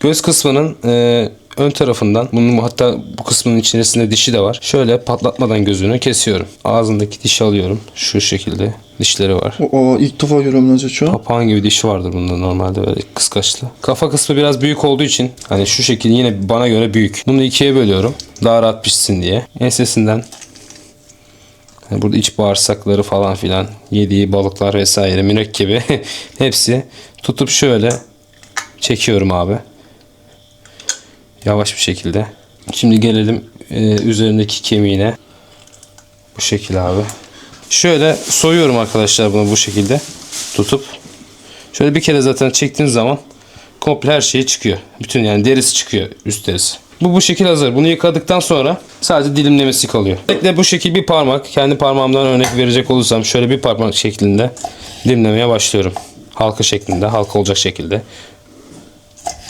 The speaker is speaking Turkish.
Göz kısmının e, ön tarafından bunun hatta bu kısmının içerisinde dişi de var. Şöyle patlatmadan gözünü kesiyorum. Ağzındaki dişi alıyorum. Şu şekilde dişleri var. 어, ilk defa görüyorum Necdet şu an. Papağan gibi dişi vardır bunda normalde böyle kıskaçlı. Kafa kısmı biraz büyük olduğu için hani şu şekil yine bana göre büyük. Bunu ikiye bölüyorum. Daha rahat pişsin diye. Ensesinden hani burada iç bağırsakları falan filan yediği balıklar vesaire mürekkebi hepsi tutup şöyle çekiyorum abi. Yavaş bir şekilde. Şimdi gelelim e, üzerindeki kemiğine. Bu şekil abi. Şöyle soyuyorum arkadaşlar bunu bu şekilde tutup. Şöyle bir kere zaten çektiğiniz zaman komple her şeyi çıkıyor. Bütün yani derisi çıkıyor üst derisi. Bu bu şekil hazır. Bunu yıkadıktan sonra sadece dilimlemesi kalıyor. Özellikle bu şekil bir parmak. Kendi parmağımdan örnek verecek olursam şöyle bir parmak şeklinde dilimlemeye başlıyorum. Halka şeklinde, halka olacak şekilde.